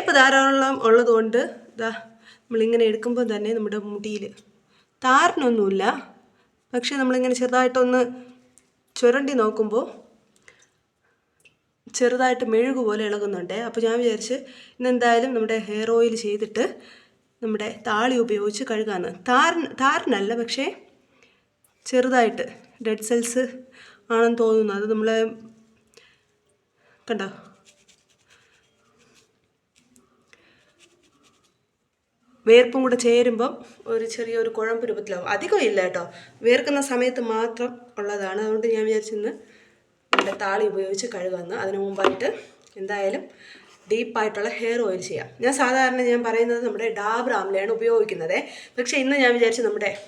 വേർപ്പ് ധാരാളം ഉള്ളതുകൊണ്ട് ഇതാ നമ്മളിങ്ങനെ എടുക്കുമ്പോൾ തന്നെ നമ്മുടെ മുടിയിൽ താരനൊന്നുമില്ല. പക്ഷേ നമ്മളിങ്ങനെ ചെറുതായിട്ടൊന്ന് ചുരണ്ടി നോക്കുമ്പോൾ ചെറുതായിട്ട് മെഴുക് പോലെ ഇളകുന്നുണ്ട്. അപ്പോൾ ഞാൻ വിചാരിച്ച് ഇന്നെന്തായാലും നമ്മുടെ ഹെയർ ഓയിൽ ചെയ്തിട്ട് നമ്മുടെ താളി ഉപയോഗിച്ച് കഴുകാന്ന്. താരൻ താരനല്ല പക്ഷേ ചെറുതായിട്ട് ഡെഡ് സെൽസ് ആണെന്ന് തോന്നുന്നു. അത് നമ്മൾ കണ്ടോ? വേർപ്പും കൂടെ ചേരുമ്പം ഒരു ചെറിയൊരു കുഴമ്പ് രൂപത്തിലാവും. അധികം ഇല്ല കേട്ടോ. വേർക്കുന്ന സമയത്ത് മാത്രം ഉള്ളതാണ്. അതുകൊണ്ട് ഞാൻ വിചാരിച്ചിന്ന് എന്റെ താളി ഉപയോഗിച്ച് കഴുകുന്നു. അതിനു മുമ്പായിട്ട് എന്തായാലും ഡീപ്പായിട്ടുള്ള ഹെയർ ഓയിൽ ചെയ്യാം. ഞാൻ സാധാരണ ഞാൻ പറയുന്നത് നമ്മുടെ ഡാബർ ആംലയാണ് ഉപയോഗിക്കുന്നത്. പക്ഷേ ഇന്ന് ഞാൻ വിചാരിച്ചു നമ്മുടെ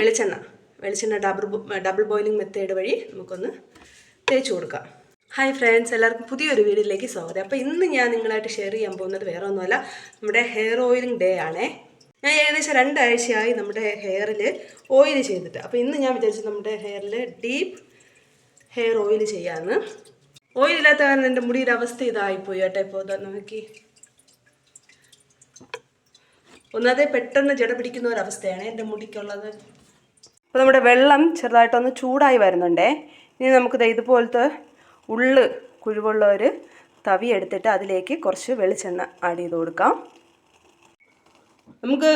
വെളിച്ചെണ്ണ വെളിച്ചെണ്ണ ഡബിൾ ഡബിൾ ബോയിലിംഗ് മെത്തേഡ് വഴി നമുക്കൊന്ന് തേച്ച് കൊടുക്കാം. ഹായ് ഫ്രണ്ട്സ് എല്ലാവർക്കും പുതിയൊരു വീഡിയോയിലേക്ക് സ്വാഗതം. അപ്പോൾ ഇന്ന് ഞാൻ നിങ്ങളായിട്ട് ഷെയർ ചെയ്യാൻ പോകുന്നത് വേറെ ഒന്നുമല്ല നമ്മുടെ ഹെയർ ഓയിലിംഗ് ഡേ ആണേ. ഞാൻ ഏകദേശം രണ്ടാഴ്ചയായി നമ്മുടെ ഹെയറിൽ ഓയിൽ ചെയ്തിട്ട്. അപ്പോൾ ഇന്ന് ഞാൻ വിചാരിച്ചു നമ്മുടെ ഹെയറിൽ ഡീപ്പ് ഹെയർ ഓയിൽ ചെയ്യാമെന്ന് ഓയിലില്ലാത്ത കാരണം എന്റെ മുടിയുടെ അവസ്ഥ ഇതായിപ്പോയി കേട്ടോ. ഇപ്പോൾ നോക്കി. ഒന്നാതെ പെട്ടെന്ന് ജട പിടിക്കുന്ന ഒരവസ്ഥയാണ് എന്റെ മുടിക്കുള്ളത്. അപ്പോൾ നമ്മുടെ വെള്ളം ചെറുതായിട്ടൊന്ന് ചൂടായി വരുന്നുണ്ടേ. ഇനി നമുക്കിത് ഇതുപോലത്തെ ഉള്ള് കുഴിവുള്ള ഒരു തവി എടുത്തിട്ട് അതിലേക്ക് കുറച്ച് വെളിച്ചെണ്ണ ആഡ് ചെയ്ത് കൊടുക്കാം. നമുക്ക്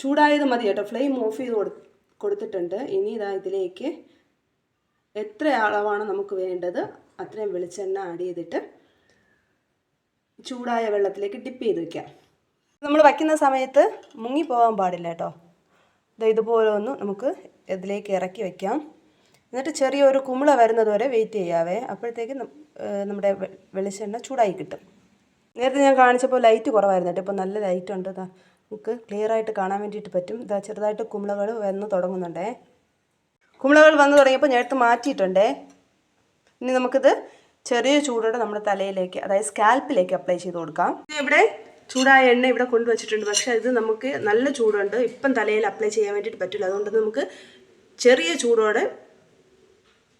ചൂടായത് മതി കേട്ടോ. ഫ്ലെയിം ഓഫ് ചെയ്ത് കൊടു കൊടുത്തിട്ടുണ്ട്. ഇനി ഇതാ ഇതിലേക്ക് എത്ര അളവാണ് നമുക്ക് വേണ്ടത് അത്രയും വെളിച്ചെണ്ണ ആഡ് ചെയ്തിട്ട് ചൂടായ വെള്ളത്തിലേക്ക് ഡിപ്പ് ചെയ്ത് വെക്കാം. നമ്മൾ വയ്ക്കുന്ന സമയത്ത് മുങ്ങി പോകാൻ പാടില്ല കേട്ടോ. ഇത് ഇതുപോലെ ഒന്ന് നമുക്ക് ഇതിലേക്ക് ഇറക്കി വെക്കാം. എന്നിട്ട് ചെറിയൊരു കുമിള വരുന്നത് വരെ വെയിറ്റ് ചെയ്യാവേ. അപ്പോഴത്തേക്ക് നമ്മുടെ വെളിച്ചെണ്ണ ചൂടായി കിട്ടും. നേരത്തെ ഞാൻ കാണിച്ചപ്പോൾ ലൈറ്റ് കുറവായിരുന്നു കേട്ടോ. ഇപ്പോൾ നല്ല ലൈറ്റ് ഉണ്ട് നമുക്ക് ക്ലിയർ ആയിട്ട് കാണാൻ വേണ്ടിയിട്ട് പറ്റും. ഇതാ ചെറുതായിട്ട് കുമിളകൾ വന്ന് തുടങ്ങുന്നുണ്ടേ. കുമിളകൾ വന്ന് തുടങ്ങിയപ്പോൾ ഞാൻ എടുത്ത് മാറ്റിയിട്ടുണ്ടേ. ഇനി നമുക്കിത് ചെറിയ ചൂടോടെ നമ്മുടെ തലയിലേക്ക് അതായത് സ്കാൽപ്പിലേക്ക് അപ്ലൈ ചെയ്ത് കൊടുക്കാം. ഇവിടെ ചൂടായ എണ്ണ ഇവിടെ കൊണ്ടുവച്ചിട്ടുണ്ട്. പക്ഷേ ഇത് നമുക്ക് നല്ല ചൂടുണ്ട്. ഇപ്പം തലയിൽ അപ്ലൈ ചെയ്യാൻ വേണ്ടിയിട്ട് പറ്റില്ല. അതുകൊണ്ട് നമുക്ക് ചെറിയ ചൂടോടെ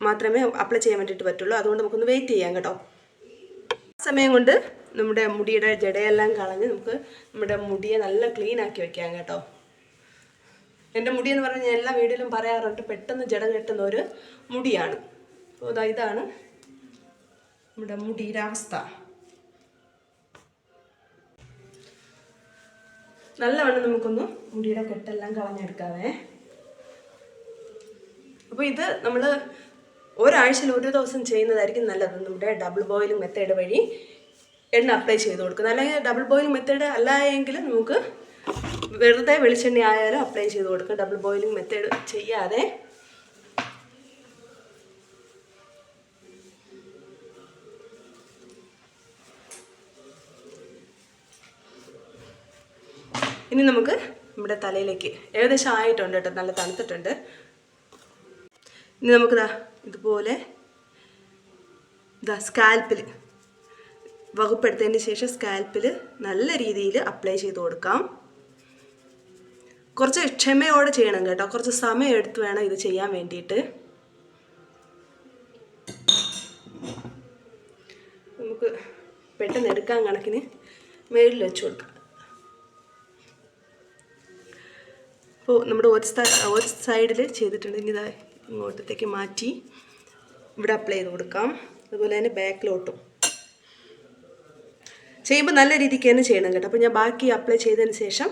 മാത്രമേ അപ്ലൈ ചെയ്യാൻ വേണ്ടിയിട്ട് പറ്റുള്ളൂ. അതുകൊണ്ട് നമുക്കൊന്ന് വെയിറ്റ് ചെയ്യാം കേട്ടോ. സമയം കൊണ്ട് നമ്മുടെ മുടിയുടെ ജടയെല്ലാം കളഞ്ഞ് നമുക്ക് നമ്മുടെ മുടിയെ നല്ല ക്ലീൻ ആക്കി വെക്കാം കേട്ടോ. എന്റെ മുടി എന്ന് പറഞ്ഞാൽ എല്ലാ വീഡിയോയിലും പറയാറുണ്ട് പെട്ടെന്ന് ജട കെട്ടുന്ന ഒരു മുടിയാണ്. അപ്പോൾ ഇതാ ഇതാണ് നമ്മുടെ മുടിയുടെ അവസ്ഥ. നല്ലവണ്ണം നമുക്കൊന്ന് മുടിയുടെ കെട്ടെല്ലാം കളഞ്ഞെടുക്കാവേ. അപ്പോൾ ഇത് നമ്മൾ ഒരാഴ്ചയിൽ ഒരു ദിവസം ചെയ്യുന്നതായിരിക്കും നല്ലത്. നമ്മുടെ ഡബിൾ ബോയിലിംഗ് മെത്തേഡ് വഴി എണ്ണ അപ്ലൈ ചെയ്ത് കൊടുക്കുന്നത്. അല്ലെങ്കിൽ ഡബിൾ ബോയിലിംഗ് മെത്തേഡ് അല്ല എങ്കിൽ നമുക്ക് വെറുതെ വെളിച്ചെണ്ണ ആയാലും അപ്ലൈ ചെയ്ത് കൊടുക്കുക ഡബിൾ ബോയിലിംഗ് മെത്തേഡ് ചെയ്യാതെ. ഇനി നമുക്ക് നമ്മുടെ തലയിലേക്ക് ഏകദേശം ആയിട്ടുണ്ട് കേട്ടോ. നല്ല തണുത്തിട്ടുണ്ട്. ഇനി നമുക്കിതാ ഇതുപോലെ ഇതാ സ്കാൽപ്പിൽ വകുപ്പെടുത്തതിന് ശേഷം സ്കാൽപ്പിൽ നല്ല രീതിയിൽ അപ്ലൈ ചെയ്ത് കൊടുക്കാം. കുറച്ച് ക്ഷമയോടെ ചെയ്യണം കേട്ടോ. കുറച്ച് സമയം എടുത്ത് വേണം ഇത് ചെയ്യാൻ വേണ്ടിയിട്ട്. നമുക്ക് പെട്ടെന്ന് എടുക്കാൻ കണക്കിന് മേളിൽ വെച്ച് കൊടുക്കാം. അപ്പോൾ നമ്മുടെ ഒരു ഒരു സൈഡിൽ ചെയ്തിട്ടുണ്ട്. ഇനി ഇതാ ഇങ്ങോട്ടത്തേക്ക് മാറ്റി ഇവിടെ അപ്ലൈ ചെയ്ത് കൊടുക്കാം. അതുപോലെ തന്നെ ബാക്കിലോട്ടും ചെയ്യുമ്പോൾ നല്ല രീതിക്ക് തന്നെ ചെയ്യണം കേട്ടോ. അപ്പോൾ ഞാൻ ബാക്കി അപ്ലൈ ചെയ്തതിന് ശേഷം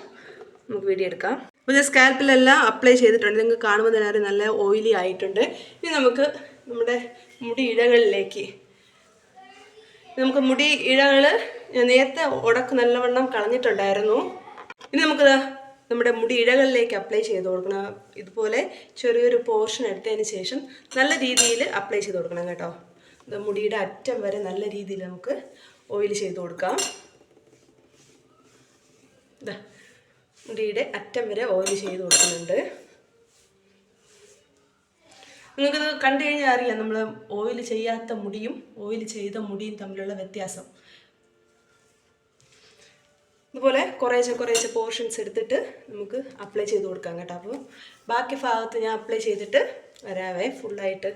നമുക്ക് വീഡിയോ എടുക്കാം. അപ്പോൾ ഞാൻ സ്കാൽപ്പിലെല്ലാം അപ്ലൈ ചെയ്തിട്ടുണ്ട്. നിങ്ങൾക്ക് കാണുമ്പോൾ തന്നെ നല്ല ഓയിലി ആയിട്ടുണ്ട്. ഇനി നമുക്ക് നമ്മുടെ മുടി ഇഴകളിലേക്ക്. നമുക്ക് മുടി ഇഴകൾ നേരത്തെ ഉടക്ക് നല്ലവണ്ണം കളഞ്ഞിട്ടുണ്ടായിരുന്നു. ഇനി നമുക്ക് നമ്മുടെ മുടി ഇഴകളിലേക്ക് അപ്ലൈ ചെയ്ത് കൊടുക്കണം. ഇതുപോലെ ചെറിയൊരു പോർഷൻ എടുത്തതിന് ശേഷം നല്ല രീതിയിൽ അപ്ലൈ ചെയ്ത് കൊടുക്കണം കേട്ടോ. മുടിയുടെ അറ്റം വരെ നല്ല രീതിയിൽ നമുക്ക് ഓയിൽ ചെയ്ത് കൊടുക്കാം. മുടിയുടെ അറ്റം വരെ ഓയിൽ ചെയ്ത് കൊടുക്കുന്നുണ്ട്. നിങ്ങൾക്കിത് കണ്ടു കഴിഞ്ഞാൽ അറിയാം നമ്മൾ ഓയിൽ ചെയ്യാത്ത മുടിയും ഓയിൽ ചെയ്ത മുടിയും തമ്മിലുള്ള വ്യത്യാസം. ഇതുപോലെ കുറേശ്ശെ കുറേശ്ശെ പോർഷൻസ് എടുത്തിട്ട് നമുക്ക് അപ്ലൈ ചെയ്ത് കൊടുക്കാം കേട്ടോ. അപ്പോൾ ബാക്കി ഭാഗത്ത് ഞാൻ അപ്ലൈ ചെയ്തിട്ട് വരാവേ ഫുള്ളായിട്ട്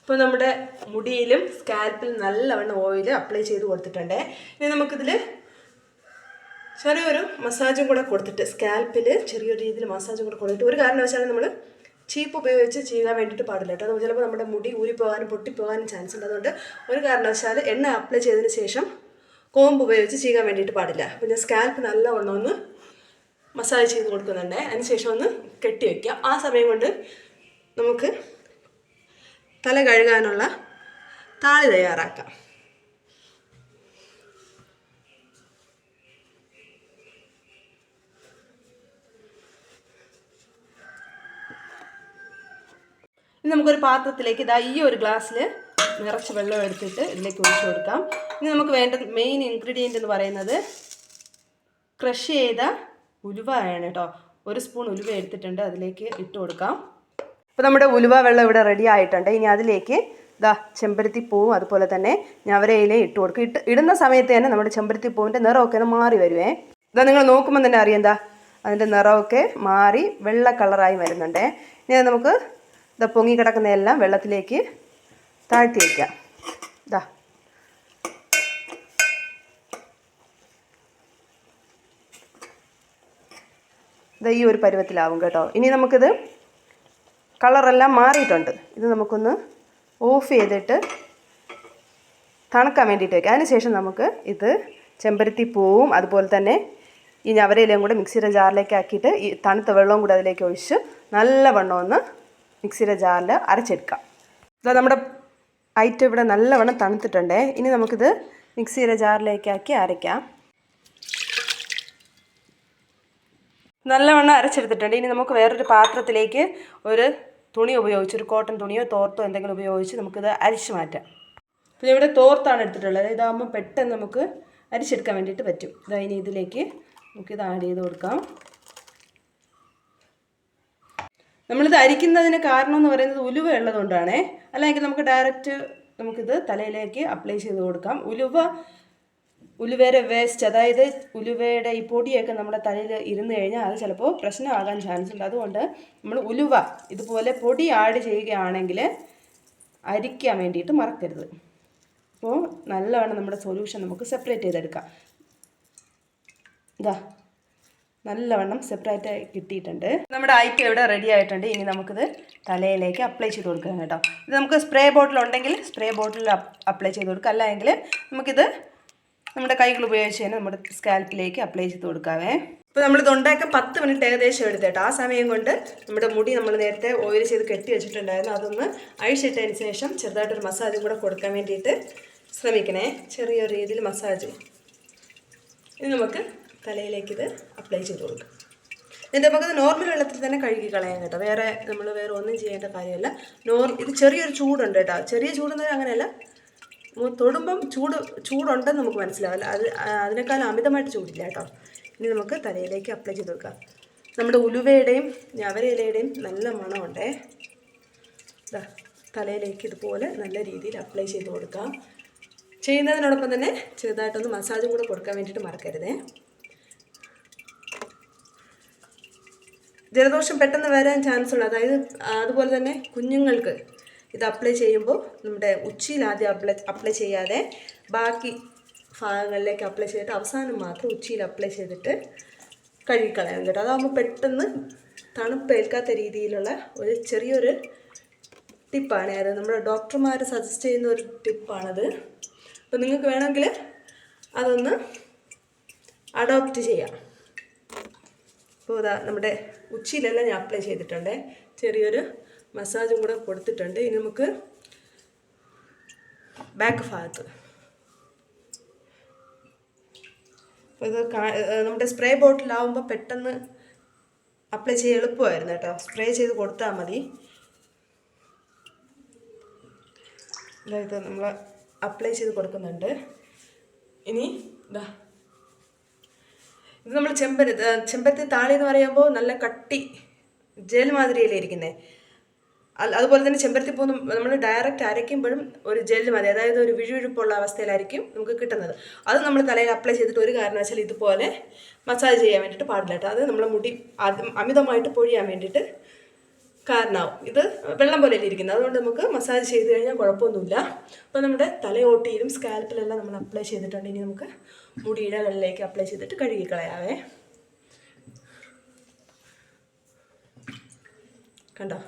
അപ്പോൾ നമ്മുടെ മുടിയിലും സ്കാൽപ്പിലും നല്ലവണ്ണം ഓയിൽ അപ്ലൈ ചെയ്ത് കൊടുത്തിട്ടുണ്ട്. ഇനി നമുക്കിതിൽ ചെറിയൊരു മസാജും കൂടെ കൊടുത്തിട്ട് സ്കാൽപ്പിൽ ചെറിയൊരു രീതിയിൽ മസാജും കൂടെ കൊടുത്തിട്ട് ഒരു കാരണവശാലും നമ്മൾ ചീപ്പ് ഉപയോഗിച്ച് ചെയ്യാൻ വേണ്ടിയിട്ട് പാടില്ല കേട്ടോ. ചിലപ്പോൾ നമ്മുടെ മുടി ഊരിപ്പോകാനും പൊട്ടിപ്പോകാനും ചാൻസ് ഉണ്ട്. അതുകൊണ്ട് ഒരു കാരണവശാൽ എണ്ണ അപ്ലൈ ചെയ്തതിന് ശേഷം കോമ്പ് ഉപയോഗിച്ച് ചെയ്യാൻ വേണ്ടിയിട്ട് പാടില്ല. അപ്പോൾ ഞാൻ സ്കാൽപ്പ് നല്ലവണ്ണം ഒന്ന് മസാജ് ചെയ്ത് കൊടുക്കുന്നുണ്ട്. അതിന് ശേഷം ഒന്ന് കെട്ടി വയ്ക്കുക ആ സമയം കൊണ്ട് നമുക്ക് തല കഴുകാനുള്ള താളി തയ്യാറാക്കാം. ഇനി നമുക്കൊരു പാത്രത്തിലേക്ക് ഇതാ ഈ ഒരു ഗ്ലാസ്സിൽ നിറച്ച് വെള്ളം എടുത്തിട്ട് ഇതിലേക്ക് ഒഴിച്ചു കൊടുക്കാം. ഇനി നമുക്ക് വേണ്ട മെയിൻ ഇൻഗ്രീഡിയന്റ് എന്ന് പറയുന്നത് ക്രഷ് ചെയ്ത ഉലുവയാണ് കേട്ടോ. ഒരു സ്പൂൺ ഉലുവ എടുത്തിട്ടുണ്ട്. അതിലേക്ക് ഇട്ട് കൊടുക്കാം. അപ്പോൾ നമ്മുടെ ഉലുവ വെള്ളം ഇവിടെ റെഡി ആയിട്ടുണ്ട്. ഇനി അതിലേക്ക് ഇതാ ചെമ്പരത്തിപ്പൂവും അതുപോലെ തന്നെ ഞവരയിലെ ഇട്ട് കൊടുക്കും. ഇട്ട് ഇടുന്ന സമയത്ത് തന്നെ നമ്മുടെ ചെമ്പരത്തിപ്പൂവിന്റെ നിറമൊക്കെ ഒന്ന് മാറി വരുവേ. ഇതാ നിങ്ങൾ നോക്കുമ്പോൾ തന്നെ അറിയാം എന്താ അതിന്റെ നിറമൊക്കെ മാറി വെള്ള കളറായി വരുന്നുണ്ടേ. ഇനി നമുക്ക് ഇതാ പൊങ്ങി കിടക്കുന്നതെല്ലാം വെള്ളത്തിലേക്ക് താഴ്ത്തി വയ്ക്കാം ഇതാ ഇതാ ഈ ഒരു പരുവത്തിലാവും കേട്ടോ. ഇനി നമുക്കിത് കളറെല്ലാം മാറിയിട്ടുണ്ട്. ഇത് നമുക്കൊന്ന് ഓഫ് ചെയ്തിട്ട് തണുക്കാൻ വേണ്ടിയിട്ട് വയ്ക്കാം അതിനുശേഷം നമുക്ക് ഇത് ചെമ്പരത്തി പൂവും അതുപോലെ തന്നെ ഈ ഞവരയിലയും കൂടെ മിക്സിയുടെ ജാറിലേക്ക് ആക്കിയിട്ട് ഈ തണുത്ത വെള്ളവും കൂടെ അതിലേക്ക് ഒഴിച്ച് നല്ലവണ്ണം ഒന്ന് മിക്സിയുടെ ജാറിൽ അരച്ചെടുക്കാം. ഇതാ നമ്മുടെ ഐറ്റം ഇവിടെ നല്ലവണ്ണം തണുത്തിട്ടുണ്ടേ. ഇനി നമുക്കിത് മിക്സിയുടെ ജാറിലേക്കാക്കി അരയ്ക്കാം. നല്ലവണ്ണം അരച്ചെടുത്തിട്ടുണ്ട്. ഇനി നമുക്ക് വേറൊരു പാത്രത്തിലേക്ക് ഒരു തുണി ഉപയോഗിച്ച് ഒരു കോട്ടൺ തുണിയോ തോർത്തോ എന്തെങ്കിലും ഉപയോഗിച്ച് നമുക്കിത് അരിച്ച് മാറ്റാം. പിന്നെ ഇവിടെ തോർത്താണ് എടുത്തിട്ടുള്ളത്. ഇതാകുമ്പോൾ പെട്ടെന്ന് നമുക്ക് അരിച്ചെടുക്കാൻ വേണ്ടിയിട്ട് പറ്റും. ഇതാ ഇനി ഇതിലേക്ക് നമുക്കിത് ആഡ് ചെയ്ത് കൊടുക്കാം. നമ്മളിത് അരിക്കുന്നതിന് കാരണം എന്ന് പറയുന്നത് ഉലുവ ഉള്ളതുകൊണ്ടാണേ. അല്ലെങ്കിൽ നമുക്ക് ഡയറക്റ്റ് നമുക്കിത് തലയിലേക്ക് അപ്ലൈ ചെയ്ത് കൊടുക്കാം. ഉലുവ ഉലുവയുടെ വേസ്റ്റ് അതായത് ഉലുവയുടെ ഈ പൊടിയൊക്കെ നമ്മുടെ തലയിൽ ഇരുന്ന് കഴിഞ്ഞാൽ അത് ചിലപ്പോൾ പ്രശ്നമാകാൻ ചാൻസ് ഉണ്ട്. അതുകൊണ്ട് നമ്മൾ ഉലുവ ഇതുപോലെ പൊടി ആഡ് ചെയ്യുകയാണെങ്കിൽ അരിക്കാൻ വേണ്ടിയിട്ട് മറക്കരുത്. അപ്പോൾ നല്ലവണ്ണം നമ്മുടെ സൊല്യൂഷൻ നമുക്ക് സെപ്പറേറ്റ് ചെയ്തെടുക്കാം. ഇതാ നല്ലവണ്ണം സെപ്പറേറ്റ് ആയി കിട്ടിയിട്ടുണ്ട്. നമ്മുടെ ഐറ്റം ഇവിടെ റെഡി ആയിട്ടുണ്ട്. ഇനി നമുക്കിത് തലയിലേക്ക് അപ്ലൈ ചെയ്ത് കൊടുക്കാം കേട്ടോ. ഇത് നമുക്ക് സ്പ്രേ ബോട്ടിൽ ഉണ്ടെങ്കിൽ സ്പ്രേ ബോട്ടിൽ അപ്ലൈ ചെയ്ത് കൊടുക്കാം. അല്ലെങ്കിൽ നമുക്കിത് നമ്മുടെ കൈകൾ ഉപയോഗിച്ച് തന്നെ നമ്മുടെ സ്കാൽപ്പിലേക്ക് അപ്ലൈ ചെയ്ത് കൊടുക്കാവേ. ഇപ്പോൾ നമ്മൾ തൊണ്ടയൊക്കെ പത്ത് മിനിറ്റ് ഏകദേശം എടുത്തേട്ടോ ആ സമയം കൊണ്ട് നമ്മുടെ മുടി നമ്മൾ നേരത്തെ ഓയിൽ ചെയ്ത് കെട്ടി വെച്ചിട്ടുണ്ടായിരുന്നു. അതൊന്ന് അഴിച്ചിട്ടതിന് ശേഷം ചെറുതായിട്ടൊരു മസാജും കൂടെ കൊടുക്കാൻ വേണ്ടിയിട്ട് ശ്രമിക്കണേ. ചെറിയൊരു രീതിയിൽ മസാജ് ഇനി നമുക്ക് തലയിലേക്ക് ഇത് അപ്ലൈ ചെയ്ത് കൊടുക്കാം. എന്നിട്ട് നമുക്കത് നോർമൽ വെള്ളത്തിൽ തന്നെ കഴുകി കളയാൻ കേട്ടോ. വേറെ നമ്മൾ വേറെ ഒന്നും ചെയ്യേണ്ട കാര്യമല്ല. നോർ ഇത് ചെറിയൊരു ചൂടുണ്ട് കേട്ടോ. ചെറിയ ചൂടെന്ന് അങ്ങനെയല്ല. തൊടുമ്പം ചൂട് ചൂടുണ്ടെന്ന് നമുക്ക് മനസ്സിലാവില്ല. അത് അതിനേക്കാൾ അമിതമായിട്ട് ചൂടില്ല കേട്ടോ. ഇനി നമുക്ക് തലയിലേക്ക് അപ്ലൈ ചെയ്ത് കൊടുക്കാം നമ്മുടെ ഉലുവയുടെയും ഞവരയിലയുടെയും നല്ല മണമുണ്ടേ. തലയിലേക്ക് ഇതുപോലെ നല്ല രീതിയിൽ അപ്ലൈ ചെയ്ത് കൊടുക്കാം. ചെയ്യുന്നതിനോടൊപ്പം തന്നെ ചെറുതായിട്ടൊന്ന് മസാജും കൂടെ കൊടുക്കാൻ വേണ്ടിയിട്ട് മറക്കരുതേ. ജലദോഷം പെട്ടെന്ന് വരാൻ ചാൻസ് ഉണ്ട് അതായത് അതുപോലെ തന്നെ കുഞ്ഞുങ്ങൾക്ക് ഇത് അപ്ലൈ ചെയ്യുമ്പോൾ നമ്മുടെ ഉച്ചിയിൽ ആദ്യം അപ്ലൈ അപ്ലൈ ചെയ്യാതെ ബാക്കി ഭാഗങ്ങളിലേക്ക് അപ്ലൈ ചെയ്തിട്ട് അവസാനം മാത്രം ഉച്ചിയിൽ അപ്ലൈ ചെയ്തിട്ട് കഴുകിക്കളയണം കേട്ടോ. അതാകുമ്പോൾ പെട്ടെന്ന് തണുപ്പേൽക്കാത്ത രീതിയിലുള്ള ഒരു ചെറിയൊരു ടിപ്പാണ്. അത് നമ്മുടെ ഡോക്ടർമാർ സജസ്റ്റ് ചെയ്യുന്ന ഒരു ടിപ്പാണത്. അപ്പോൾ നിങ്ങൾക്ക് വേണമെങ്കിൽ അതൊന്ന് അഡോപ്റ്റ് ചെയ്യാം. അപ്പോൾ നമ്മുടെ ഉച്ചിയിലെല്ലാം ഞാൻ അപ്ലൈ ചെയ്തിട്ടുണ്ട്. ചെറിയൊരു മസാജും കൂടെ കൊടുത്തിട്ടുണ്ട്. ഇനി നമുക്ക് ബാക്ക് ഭാഗത്ത്. ഇത് നമ്മുടെ സ്പ്രേ ബോട്ടിലാവുമ്പോൾ പെട്ടെന്ന് അപ്ലൈ ചെയ്യാൻ എളുപ്പമായിരുന്നു കേട്ടോ. സ്പ്രേ ചെയ്ത് കൊടുത്താൽ മതി. ഇത് നമ്മൾ അപ്ലൈ ചെയ്ത് കൊടുക്കുന്നുണ്ട്. ഇനി ഇതാ ഇത് നമ്മൾ ചെമ്പരത്തി ചെമ്പരത്തി താളി എന്ന് പറയുമ്പോൾ നല്ല കട്ടി ജെൽ മാതിരിയല്ലേ ഇരിക്കുന്നത് അതുപോലെ തന്നെ ചെമ്പരത്തി പൂ നമ്മൾ ഡയറക്റ്റ് അരയ്ക്കുമ്പോഴും ഒരു ജെല്ല് മതി. അതായത് ഒരു വിഴുവിഴുപ്പുള്ള അവസ്ഥയിലായിരിക്കും നമുക്ക് കിട്ടുന്നത്. അത് നമ്മൾ തലയിൽ അപ്ലൈ ചെയ്തിട്ട് ഒരു കാരണവശാൽ ഇതുപോലെ മസാജ് ചെയ്യാൻ വേണ്ടിയിട്ട് പാടില്ല കേട്ടോ. അത് നമ്മളെ മുടി അമിതമായിട്ട് പൊഴിയാൻ വേണ്ടിയിട്ട് കാരണമാവും ഇത് വെള്ളം പോലെ ഇരിക്കുന്നത്. അതുകൊണ്ട് നമുക്ക് മസാജ് ചെയ്ത് കഴിഞ്ഞാൽ കുഴപ്പമൊന്നുമില്ല. അപ്പോൾ നമ്മുടെ തലയോട്ടിയിലും സ്കാൽപ്പിലെല്ലാം നമ്മൾ അപ്ലൈ ചെയ്തിട്ടുണ്ട്. ഇനി നമുക്ക് മുടിയുടെ വെള്ളിലേക്ക് അപ്ലൈ ചെയ്തിട്ട് കഴുകി കളയാവേ കണ്ടോ?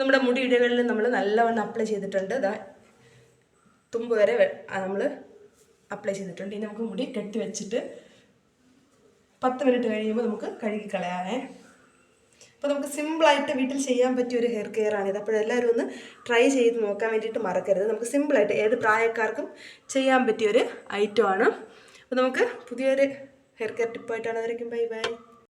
നമ്മുടെ മുടി മുടിയിടകളിൽ നമ്മൾ നല്ലവണ്ണം അപ്ലൈ ചെയ്തിട്ടുണ്ട്. ഇതാ തുമ്പ് വരെ നമ്മൾ അപ്ലൈ ചെയ്തിട്ടുണ്ട്. ഇനി നമുക്ക് മുടി കെട്ടി വെച്ചിട്ട് പത്ത് മിനിറ്റ് കഴിയുമ്പോൾ നമുക്ക് കഴുകി കളയാമേ അപ്പോൾ നമുക്ക് സിമ്പിളായിട്ട് വീട്ടിൽ ചെയ്യാൻ പറ്റിയ ഒരു ഹെയർ കെയർ ആണിത് അപ്പോൾ എല്ലാവരും ഒന്ന് ട്രൈ ചെയ്ത് നോക്കാൻ വേണ്ടിയിട്ട് മറക്കരുത്. നമുക്ക് സിമ്പിളായിട്ട് ഏത് പ്രായക്കാർക്കും ചെയ്യാൻ പറ്റിയൊരു ഐറ്റമാണ് അപ്പോൾ നമുക്ക് പുതിയൊരു ഹെയർ കെയർ ടിപ്പായിട്ടാണ് വരയ്ക്കും ബൈ ബൈ